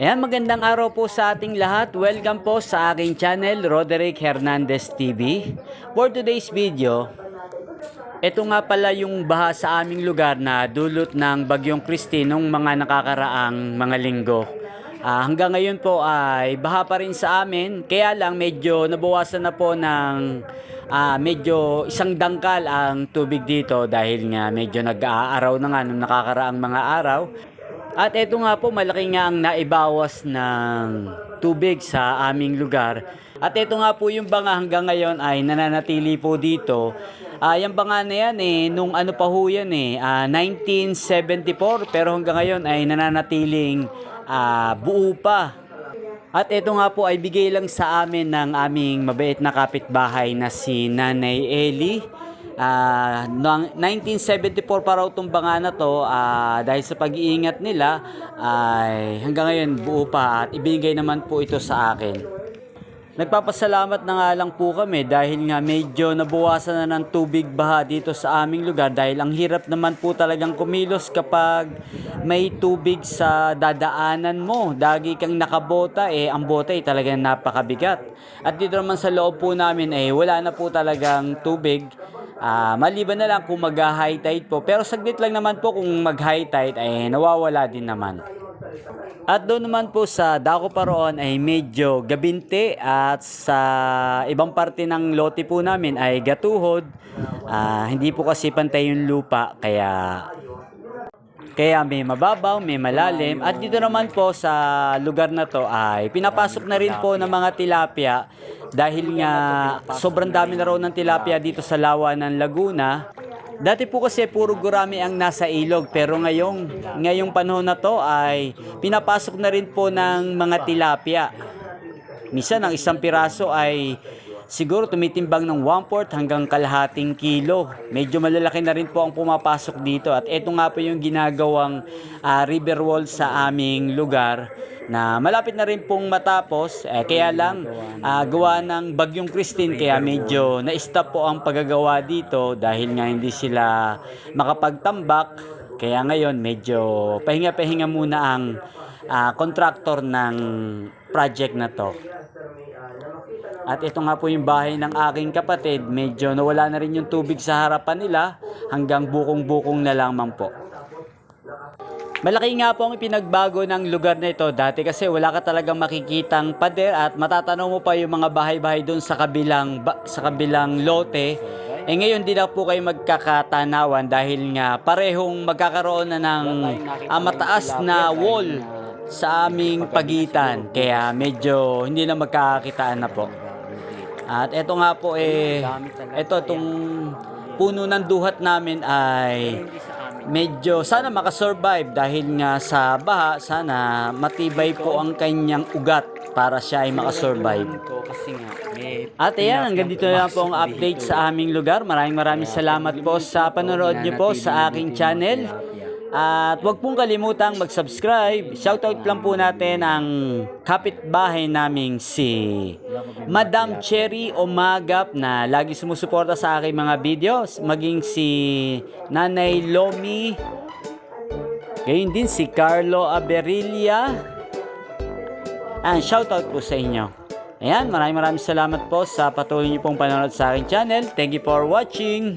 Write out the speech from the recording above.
Ayan, magandang araw po sa ating lahat. Welcome po sa aking channel, Roderick Hernandez TV. For today's video, ito nga pala yung baha sa aming lugar na dulot ng Bagyong Christine nung mga nakakaraang mga linggo. Ah, hanggang ngayon po ay baha pa rin sa amin, kaya lang medyo nabawasan na po ng ah, medyo isang dangkal ang tubig dito dahil nga medyo nag-aaraw na nga nung nakakaraang mga araw. At ito nga po, malaki nga ang naibawas ng tubig sa aming lugar. At ito nga po yung banga hanggang ngayon ay nananatili po dito. Ah, yung banga na yan eh, nung ano pa ho yan eh, ah, 1974 pero hanggang ngayon ay nananatiling ah, buo pa. At ito nga po ay bigay lang sa amin ng aming mabait na kapitbahay na si Nanay Eli. Ah, noong 1974 pa raw itong banga na to ah, dahil sa pag-iingat nila ay hanggang ngayon buo pa at ibinigay naman po ito sa akin. Nagpapasalamat na nga lang po kami dahil nga medyo nabawasan na ng tubig baha dito sa aming lugar dahil ang hirap naman po talagang kumilos kapag may tubig sa dadaanan mo. Dagi kang nakabota eh, ang bota ay talagang napakabigat. At dito naman sa loob po namin eh, wala na po talagang tubig. Ah, maliban na lang kung mag-high tide po. Pero saglit lang naman po kung mag-high tide ay nawawala din naman. At doon naman po sa Dako Paroon ay medyo gabinte at sa ibang parte ng lote po namin ay gatuhod. Ah, hindi po kasi pantay yung lupa kaya kaya may mababaw, may malalim at dito naman po sa lugar na to ay pinapasok na rin po ng mga tilapia dahil nga sobrang dami na raw ng tilapia dito sa lawa ng Laguna. Dati po kasi puro gurami ang nasa ilog pero ngayong ngayong panahon na to ay pinapasok na rin po ng mga tilapia. Minsan ang isang piraso ay siguro tumitimbang ng 1/4 hanggang kalahating kilo. Medyo malalaki na rin po ang pumapasok dito at ito nga po yung ginagawang ah, river wall sa aming lugar na malapit na rin pong matapos eh, kaya lang ah, gawa ng bagyong Christine kaya medyo na-stop po ang paggagawa dito dahil nga hindi sila makapagtambak kaya ngayon medyo pahinga-pahinga muna ang ah, contractor ng project na to. At ito nga po yung bahay ng aking kapatid. Medyo nawala na rin yung tubig sa harapan nila hanggang bukong-bukong na lamang po. Malaki nga po ang ipinagbago ng lugar na ito. Dati kasi wala ka talagang makikitang pader at matatanaw mo pa yung mga bahay-bahay doon sa kabilang, ba- sa kabilang lote. Eh ngayon di na po kayo magkakatanawan dahil nga parehong magkakaroon na ng ah, mataas na wall sa aming pagitan. Kaya medyo hindi na magkakakitaan na po. At eto nga po eh, eto itong puno ng duhat namin ay medyo sana makasurvive dahil nga sa baha, sana matibay po ang kanyang ugat para siya ay makasurvive. At ayan, hanggang dito na lang po ang update sa aming lugar. Maraming maraming salamat po sa panonood niyo po sa aking channel. At huwag pong kalimutang mag-subscribe. Shoutout lang po natin ang kapitbahay naming si Madam Cherry Omagap na lagi sumusuporta sa aking mga videos. Maging si Nanay Lomi. Gayun din si Carlo Aberilla. And shoutout po sa inyo. Ayan, maraming maraming salamat po sa patuloy niyo pong panonood sa aking channel. Thank you for watching.